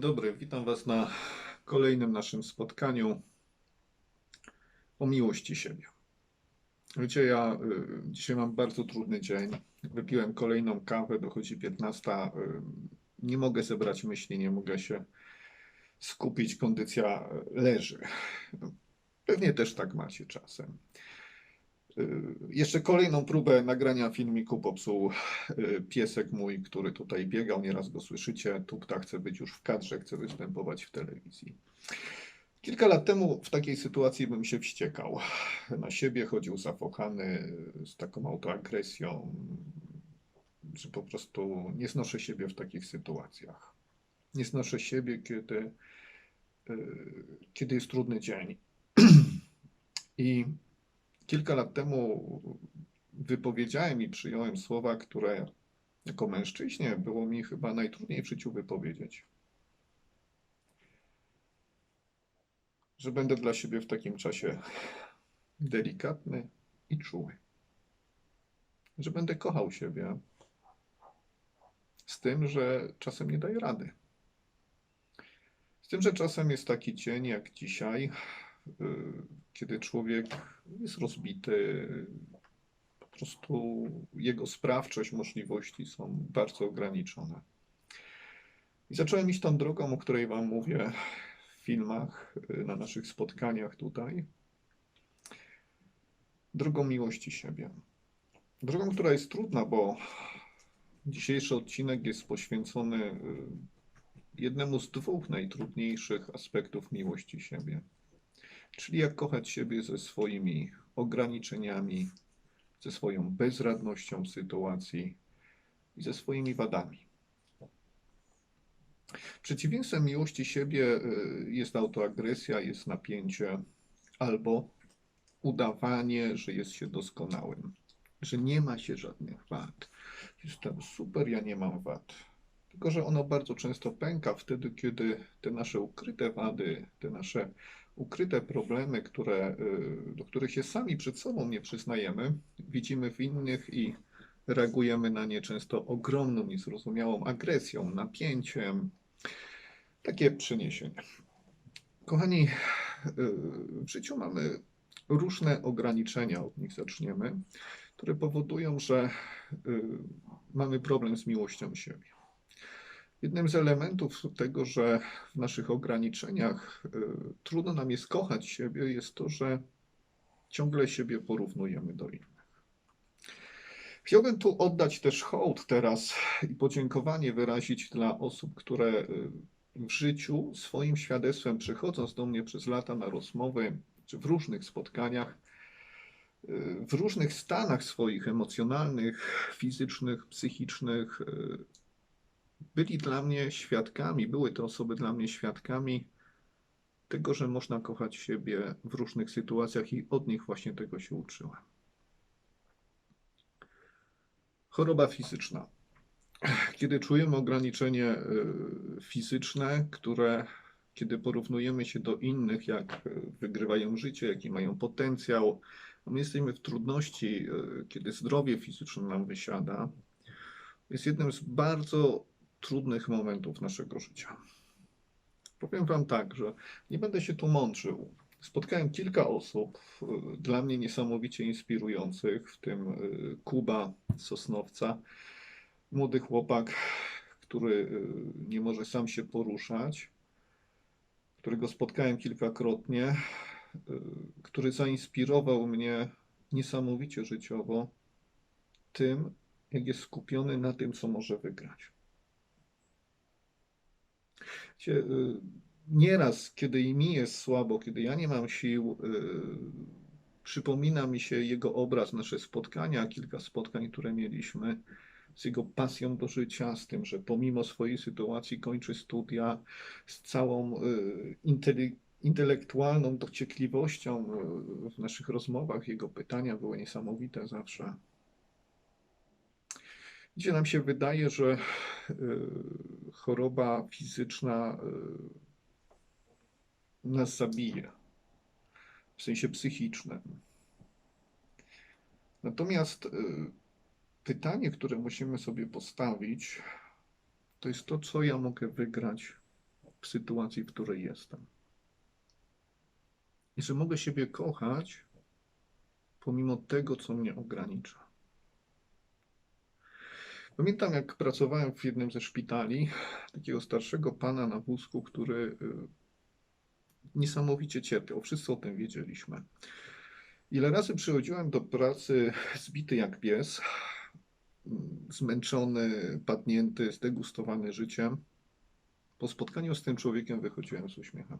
Dzień dobry, witam Was na kolejnym naszym spotkaniu o miłości siebie. Wiecie, ja y, dzisiaj mam bardzo trudny dzień. Wypiłem kolejną kawę, dochodzi 15. Y, nie mogę zebrać myśli, nie mogę się skupić, kondycja leży. Pewnie też tak macie czasem. Y, Jeszcze kolejną próbę nagrania filmiku popsuł y, piesek mój, który tutaj biegał, nieraz go słyszycie. Tupta chce być już w kadrze, chce występować w telewizji. Kilka lat temu w takiej sytuacji bym się wściekał. Na siebie chodził zafochany z taką autoagresją, że po prostu nie znoszę siebie w takich sytuacjach. Nie znoszę siebie, kiedy, y, kiedy jest trudny dzień. I kilka lat temu wypowiedziałem i przyjąłem słowa, które jako mężczyźnie było mi chyba najtrudniej w życiu wypowiedzieć. Że będę dla siebie w takim czasie delikatny i czuły. Że będę kochał siebie z tym, że czasem nie daję rady. Z tym, że czasem jest taki dzień jak dzisiaj, kiedy człowiek jest rozbity, po prostu jego sprawczość, możliwości są bardzo ograniczone. I zacząłem iść tą drogą, o której Wam mówię w filmach, y, na naszych spotkaniach tutaj. Drogą miłości siebie. Drogą, która jest trudna, bo dzisiejszy odcinek jest poświęcony y, jednemu z dwóch najtrudniejszych aspektów miłości siebie. Czyli jak kochać siebie ze swoimi ograniczeniami, ze swoją bezradnością w sytuacji i ze swoimi wadami. Przeciwieństwem miłości siebie y, jest autoagresja, jest napięcie albo udawanie, że jest się doskonałym, że nie ma się żadnych wad. Jestem super, ja nie mam wad. Tylko, że ono bardzo często pęka wtedy, kiedy te nasze ukryte wady, te nasze ukryte problemy, które, y, do których się sami przed sobą nie przyznajemy, widzimy w innych i reagujemy na nie często ogromną, niezrozumiałą agresją, napięciem. Takie przeniesienie. Kochani, y, w życiu mamy różne ograniczenia, od nich zaczniemy, które powodują, że y, mamy problem z miłością siebie. Jednym z elementów tego, że w naszych ograniczeniach y, trudno nam jest kochać siebie, jest to, że ciągle siebie porównujemy do innych. Chciałbym tu oddać też hołd teraz i podziękowanie wyrazić dla osób, które y, w życiu swoim świadectwem przychodząc do mnie przez lata na rozmowy, czy w różnych spotkaniach, y, w różnych stanach swoich emocjonalnych, fizycznych, psychicznych, byli dla mnie świadkami, były te osoby dla mnie świadkami tego, że można kochać siebie w różnych sytuacjach i od nich właśnie tego się uczyłem. Choroba fizyczna. Kiedy czujemy ograniczenie y, fizyczne, które kiedy porównujemy się do innych, jak y, wygrywają życie, jaki mają potencjał, my jesteśmy w trudności, y, kiedy zdrowie fizyczne nam wysiada, jest jednym z bardzo trudnych momentów naszego życia. Powiem Wam tak, że nie będę się tu mączył. Spotkałem kilka osób y, dla mnie niesamowicie inspirujących, w tym y, Kuba Sosnowca, młody chłopak, który y, nie może sam się poruszać, którego spotkałem kilkakrotnie, który zainspirował mnie niesamowicie życiowo tym, jak jest skupiony na tym, co może wygrać. Y, Nieraz, kiedy mi jest słabo, kiedy ja nie mam sił, y, przypomina mi się jego obraz, nasze spotkania, kilka spotkań, które mieliśmy, z jego pasją do życia, z tym, że pomimo swojej sytuacji kończy studia, z całą y, intele- intelektualną dociekliwością w naszych rozmowach. Jego pytania były niesamowite zawsze. Gdzie nam się wydaje, że y, choroba fizyczna y, nas zabije, w sensie psychicznym. Natomiast y, pytanie, które musimy sobie postawić, to jest to, co ja mogę wygrać w sytuacji, w której jestem. I że mogę siebie kochać pomimo tego, co mnie ogranicza. Pamiętam, jak pracowałem w jednym ze szpitali, takiego starszego pana na wózku, który y, niesamowicie cierpiał. Wszyscy o tym wiedzieliśmy. Ile razy przychodziłem do pracy zbity jak pies, mm, zmęczony, padnięty, zdegustowany życiem. Po spotkaniu z tym człowiekiem wychodziłem z uśmiechem.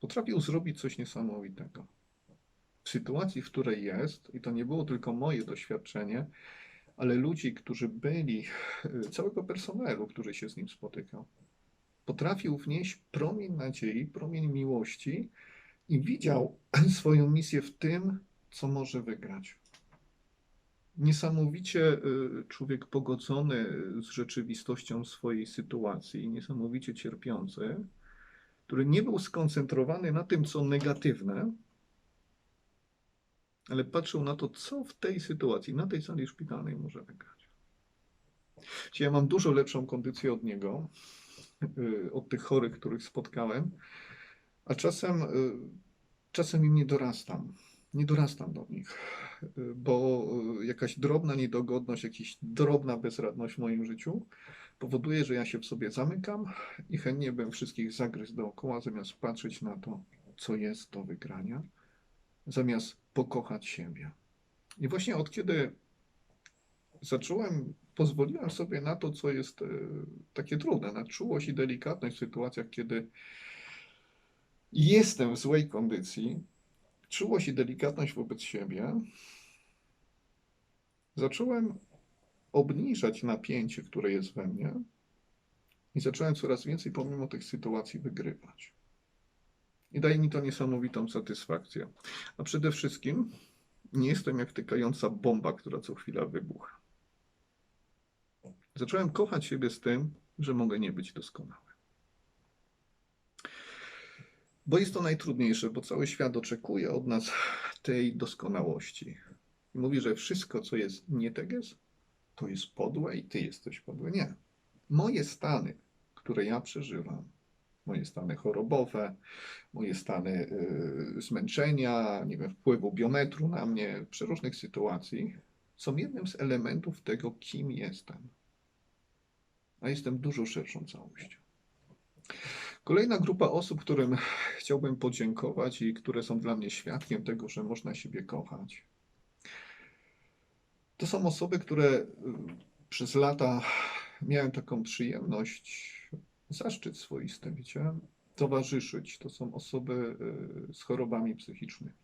Potrafił zrobić coś niesamowitego. W sytuacji, w której jest, i to nie było tylko moje doświadczenie, ale ludzi, którzy byli, y, całego personelu, który się z nim spotykał, potrafił wnieść promień nadziei, promień miłości i widział swoją misję w tym, co może wygrać. Niesamowicie y, człowiek pogodzony z rzeczywistością swojej sytuacji, niesamowicie cierpiący, który nie był skoncentrowany na tym, co negatywne, ale patrzył na to, co w tej sytuacji, na tej sali szpitalnej może wygrać. Czyli ja mam dużo lepszą kondycję od niego, y, od tych chorych, których spotkałem, a czasem, y, czasem im nie dorastam. Nie dorastam do nich, y, bo jakaś drobna niedogodność, jakaś drobna bezradność w moim życiu powoduje, że ja się w sobie zamykam i chętnie bym wszystkich zagryzł dookoła, zamiast patrzeć na to, co jest do wygrania, zamiast pokochać siebie. I właśnie od kiedy zacząłem, pozwoliłem sobie na to, co jest e, takie trudne, na czułość i delikatność w sytuacjach, kiedy jestem w złej kondycji, czułość i delikatność wobec siebie, zacząłem obniżać napięcie, które jest we mnie i zacząłem coraz więcej pomimo tych sytuacji wygrywać. I daje mi to niesamowitą satysfakcję. A przede wszystkim nie jestem jak tykająca bomba, która co chwila wybucha. Zacząłem kochać siebie z tym, że mogę nie być doskonały. Bo jest to najtrudniejsze, bo cały świat oczekuje od nas tej doskonałości. I mówi, że wszystko, co jest nie teges, to jest podłe i ty jesteś podły. Nie. Moje stany, które ja przeżywam, moje stany chorobowe, moje stany y, zmęczenia, nie wiem, wpływu biometru na mnie, przeróżnych sytuacji, są jednym z elementów tego, kim jestem. A jestem dużo szerszą całością. Kolejna grupa osób, którym chciałbym podziękować i które są dla mnie świadkiem tego, że można siebie kochać, to są osoby, które y, przez lata miałem taką przyjemność, zaszczyt swoisty, wiecie, towarzyszyć. To są osoby y, z chorobami psychicznymi.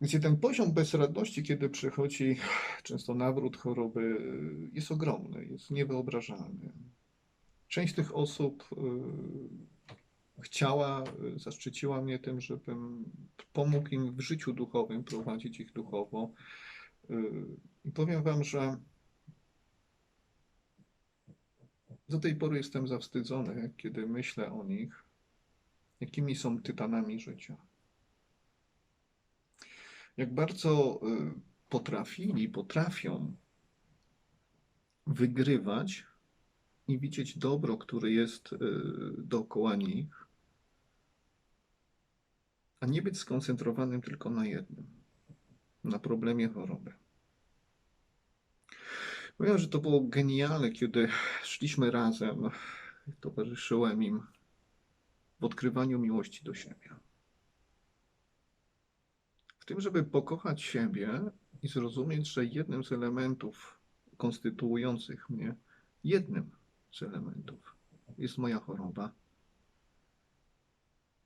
Gdzie ten poziom bezradności, kiedy przychodzi często nawrót choroby, y, jest ogromny, jest niewyobrażalny. Część tych osób chciała, zaszczyciła mnie tym, żebym pomógł im w życiu duchowym, prowadzić ich duchowo. I powiem Wam, że do tej pory jestem zawstydzony, kiedy myślę o nich, jakimi są tytanami życia. Jak bardzo y, potrafili, potrafią wygrywać i widzieć dobro, które jest y, dookoła nich, a nie być skoncentrowanym tylko na jednym, na problemie choroby. Powiem, że to było genialne, kiedy szliśmy razem, towarzyszyłem im w odkrywaniu miłości do siebie. W tym, żeby pokochać siebie i zrozumieć, że jednym z elementów konstytuujących mnie, jednym z elementów jest moja choroba,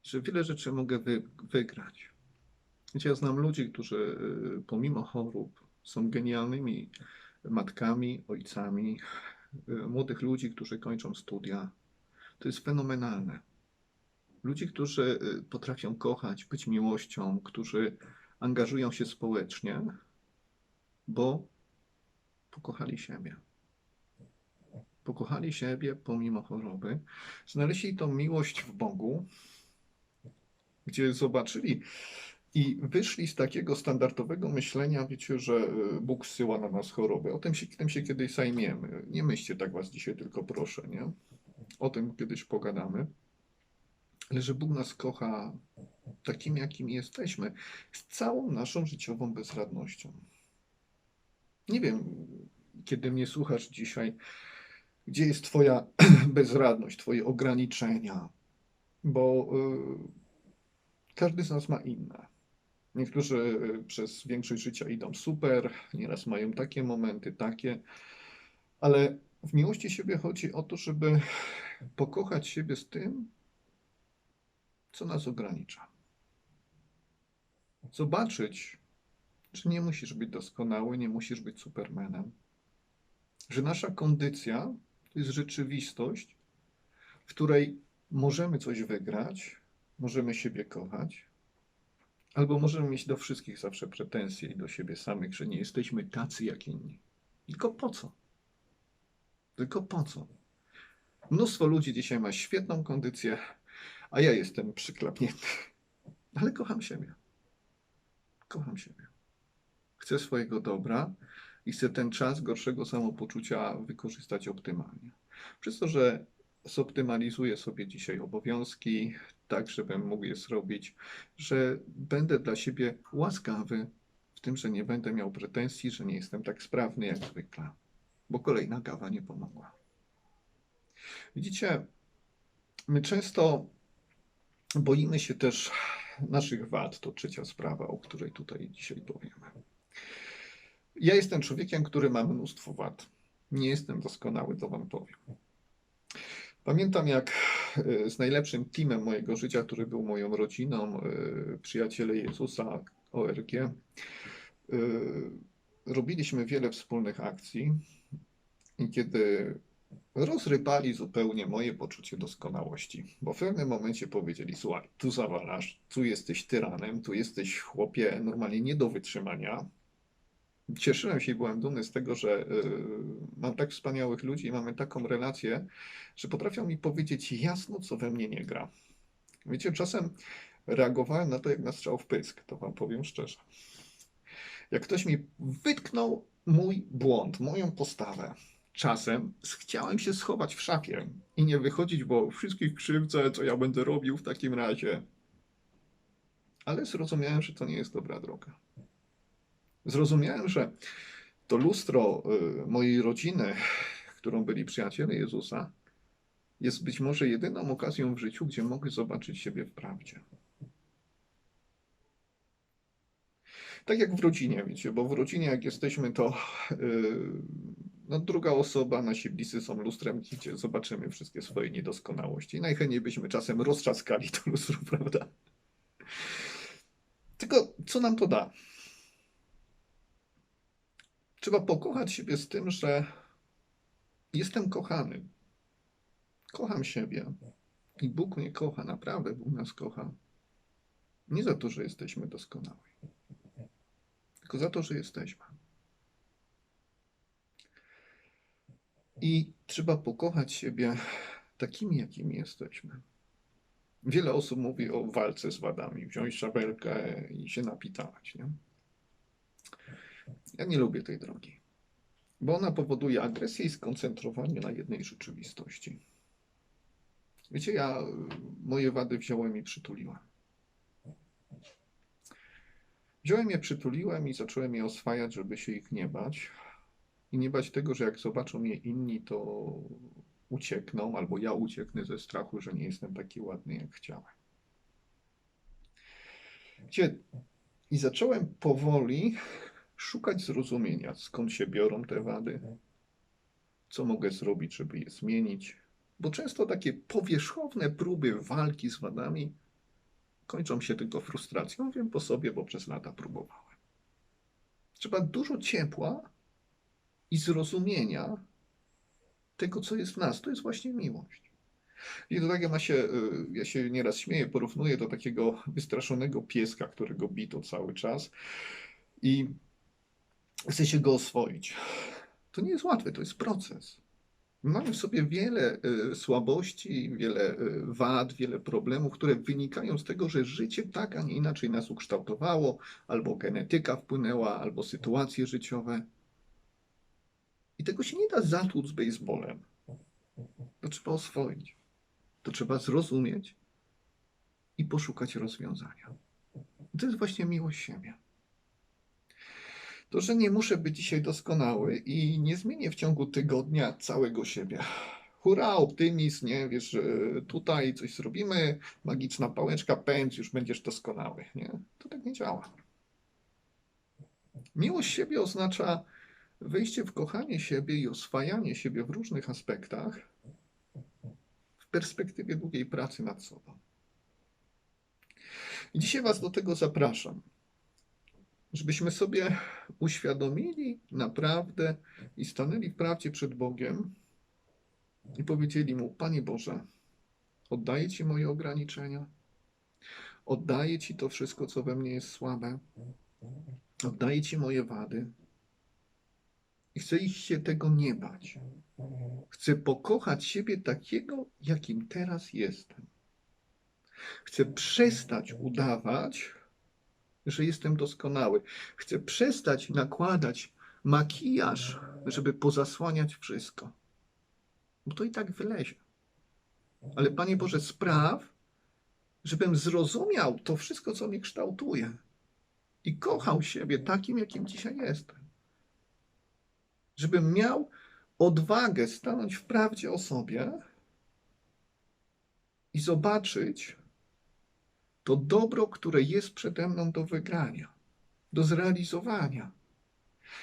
że wiele rzeczy mogę wy, wygrać. Wiecie, ja znam ludzi, którzy y, pomimo chorób są genialnymi matkami, ojcami, y, młodych ludzi, którzy kończą studia. To jest fenomenalne. Ludzi, którzy y, potrafią kochać, być miłością, którzy angażują się społecznie, bo pokochali siebie. Pokochali siebie pomimo choroby, znaleźli tą miłość w Bogu, gdzie zobaczyli I wyszli z takiego standardowego myślenia, wiecie, że y, Bóg zsyła na nas chorobę. O tym się, tym się kiedyś zajmiemy. Nie myślcie tak was dzisiaj tylko proszę, nie? O tym kiedyś pogadamy. Ale że Bóg nas kocha takim, jakim jesteśmy, z całą naszą życiową bezradnością. Nie wiem, kiedy mnie słuchasz dzisiaj, gdzie jest Twoja bezradność, Twoje ograniczenia, bo y, każdy z nas ma inne. Niektórzy y, przez większość życia idą super, nieraz mają takie momenty, takie, ale w miłości siebie chodzi o to, żeby pokochać siebie z tym, co nas ogranicza. Zobaczyć, że nie musisz być doskonały, nie musisz być supermanem, że nasza kondycja to jest rzeczywistość, w której możemy coś wygrać, możemy siebie kochać, albo możemy mieć do wszystkich zawsze pretensje i do siebie samych, że nie jesteśmy tacy jak inni. Tylko po co? Tylko po co? Mnóstwo ludzi dzisiaj ma świetną kondycję, a ja jestem przyklapnięty. Ale kocham siebie. Kocham siebie. Chcę swojego dobra i chcę ten czas gorszego samopoczucia wykorzystać optymalnie. Przez to, że zoptymalizuję sobie dzisiaj obowiązki, tak żebym mógł je zrobić, że będę dla siebie łaskawy w tym, że nie będę miał pretensji, że nie jestem tak sprawny jak zwykle, bo kolejna kawa nie pomogła. Widzicie, my często boimy się też naszych wad. To trzecia sprawa, o której tutaj dzisiaj powiemy. Ja jestem człowiekiem, który ma mnóstwo wad. Nie jestem doskonały, to wam powiem. Pamiętam, jak e, z najlepszym teamem mojego życia, który był moją rodziną, e, przyjaciele Jezusa, ORG, e, robiliśmy wiele wspólnych akcji. I kiedy rozrypali zupełnie moje poczucie doskonałości, bo w pewnym momencie powiedzieli: Słuchaj, tu zawalasz, tu jesteś tyranem, tu jesteś chłopie normalnie nie do wytrzymania. Cieszyłem się i byłem dumny z tego, że y, mam tak wspaniałych ludzi i mamy taką relację, że potrafią mi powiedzieć jasno, co we mnie nie gra. Wiecie, czasem reagowałem na to jak na strzał w pysk, to wam powiem szczerze. Jak ktoś mi wytknął mój błąd, moją postawę, czasem chciałem się schować w szafie i nie wychodzić, bo wszystkich krzywdzę, co ja będę robił w takim razie. Ale zrozumiałem, że to nie jest dobra droga. Zrozumiałem, że to lustro y, mojej rodziny, którą byli przyjaciele Jezusa, jest być może jedyną okazją w życiu, gdzie mogę zobaczyć siebie w prawdzie. Tak jak w rodzinie, wiecie, bo w rodzinie, jak jesteśmy, to yy, no, druga osoba, nasi bliscy są lustrem, gdzie zobaczymy wszystkie swoje niedoskonałości. Najchętniej byśmy czasem roztrzaskali to lustro, prawda? Tylko co nam to da? Trzeba pokochać siebie z tym, że jestem kochany. Kocham siebie. I Bóg mnie kocha, naprawdę Bóg nas kocha. Nie za to, że jesteśmy doskonali, tylko za to, że jesteśmy. I trzeba pokochać siebie takimi, jakimi jesteśmy. Wiele osób mówi o walce z wadami, wziąć szabelkę i się napitać. Nie? Ja nie lubię tej drogi, bo ona powoduje agresję i skoncentrowanie na jednej rzeczywistości. Wiecie, ja moje wady wziąłem i przytuliłem. Wziąłem je, przytuliłem i zacząłem je oswajać, żeby się ich nie bać. I nie bać tego, że jak zobaczą mnie inni, to uciekną, albo ja ucieknę ze strachu, że nie jestem taki ładny, jak chciałem. Gdzie I zacząłem powoli szukać zrozumienia, skąd się biorą te wady, co mogę zrobić, żeby je zmienić, bo często takie powierzchowne próby walki z wadami kończą się tylko frustracją. Wiem po sobie, bo przez lata próbowałem. Trzeba dużo ciepła i zrozumienia tego, co jest w nas. To jest właśnie miłość. I to tak ja, się, y, ja się nieraz śmieję, porównuję do takiego wystraszonego pieska, którego bito cały czas i chce się go oswoić. To nie jest łatwe, to jest proces. Mamy w sobie wiele y, słabości, wiele y, wad, wiele problemów, które wynikają z tego, że życie tak, a nie inaczej nas ukształtowało, albo genetyka wpłynęła, albo sytuacje życiowe. I tego się nie da zatłuc baseballem. To trzeba oswoić. To trzeba zrozumieć i poszukać rozwiązania. To jest właśnie miłość siebie. To, że nie muszę być dzisiaj doskonały i nie zmienię w ciągu tygodnia całego siebie. Hurra, optymizm, nie? Wiesz, tutaj coś zrobimy, magiczna pałeczka, pędź, już będziesz doskonały, nie? To tak nie działa. Miłość siebie oznacza wejście w kochanie siebie i oswajanie siebie w różnych aspektach w perspektywie długiej pracy nad sobą. Dzisiaj Was do tego zapraszam żebyśmy sobie uświadomili naprawdę i stanęli w prawdzie przed Bogiem i powiedzieli Mu: Panie Boże, oddaję Ci moje ograniczenia, oddaję Ci to wszystko, co we mnie jest słabe, oddaję Ci moje wady i chcę ich się tego nie bać. Chcę pokochać siebie takiego, jakim teraz jestem. Chcę przestać udawać, że jestem doskonały. Chcę przestać nakładać makijaż, żeby pozasłaniać wszystko. Bo to i tak wylezie. Ale Panie Boże, spraw, żebym zrozumiał to wszystko, co mnie kształtuje i kochał siebie takim, jakim dzisiaj jestem. Żebym miał odwagę stanąć w prawdzie o sobie i zobaczyć, to dobro, które jest przede mną do wygrania, do zrealizowania.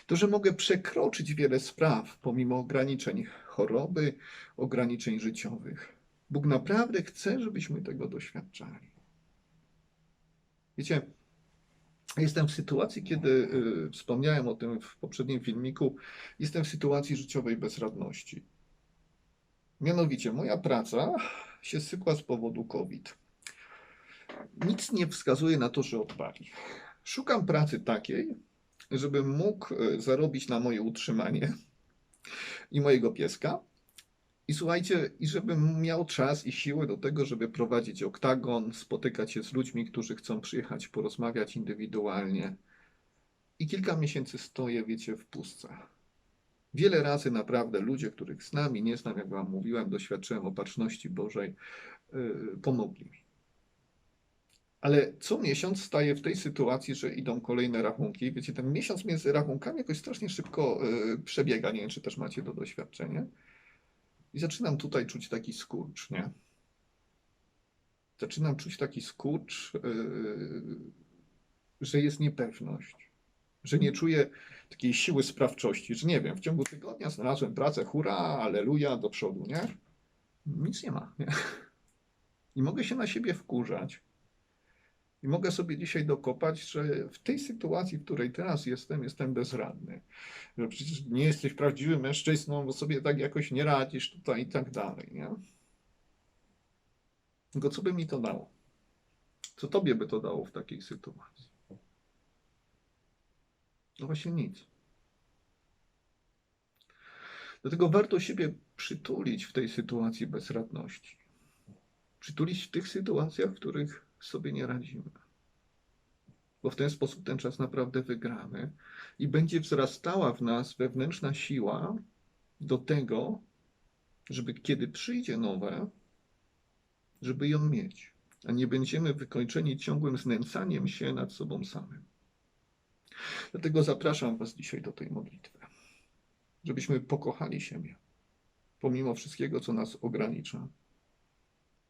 To, że mogę przekroczyć wiele spraw pomimo ograniczeń choroby, ograniczeń życiowych. Bóg naprawdę chce, żebyśmy tego doświadczali. Wiecie, jestem w sytuacji, kiedy y, wspomniałem o tym w poprzednim filmiku, jestem w sytuacji życiowej bezradności. Mianowicie, moja praca się sykła z powodu COVID nic nie wskazuje na to, że odpali. Szukam pracy takiej, żebym mógł e, zarobić na moje utrzymanie i mojego pieska. I słuchajcie, i żebym miał czas i siłę do tego, żeby prowadzić oktagon, spotykać się z ludźmi, którzy chcą przyjechać, porozmawiać indywidualnie. I kilka miesięcy stoję, wiecie, w pustce. Wiele razy naprawdę ludzie, których znam i nie znam, jak Wam mówiłem, doświadczyłem opatrzności Bożej, yy, pomogli mi. Ale co miesiąc staję w tej sytuacji, że idą kolejne rachunki. Wiecie, ten miesiąc między rachunkami jakoś strasznie szybko y, przebiega. Nie wiem, czy też macie to doświadczenie. I zaczynam tutaj czuć taki skurcz, nie? Zaczynam czuć taki skurcz, y, że jest niepewność, że nie czuję takiej siły sprawczości, że nie wiem, w ciągu tygodnia znalazłem pracę, hura, aleluja, do przodu, nie? Nic nie ma, nie? I mogę się na siebie wkurzać i mogę sobie dzisiaj dokopać, że w tej sytuacji, w której teraz jestem, jestem bezradny. Że przecież nie jesteś prawdziwym mężczyzną, bo sobie tak jakoś nie radzisz tutaj i tak dalej. Nie? Tylko co by mi to dało? Co tobie by to dało w takiej sytuacji? No właśnie nic. Dlatego warto siebie przytulić w tej sytuacji bezradności. Przytulić w tych sytuacjach, w których sobie nie radzimy. Bo w ten sposób ten czas naprawdę wygramy i będzie wzrastała w nas wewnętrzna siła do tego, żeby kiedy przyjdzie nowe, żeby ją mieć, a nie będziemy wykończeni ciągłym znęcaniem się nad sobą samym. Dlatego zapraszam Was dzisiaj do tej modlitwy, żebyśmy pokochali siebie, pomimo wszystkiego, co nas ogranicza,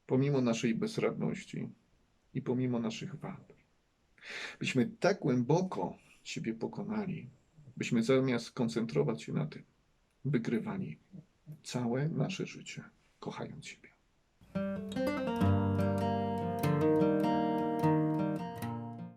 pomimo naszej bezradności, i pomimo naszych wad. Byśmy tak głęboko siebie pokonali, byśmy zamiast koncentrować się na tym, wygrywali całe nasze życie, kochając siebie.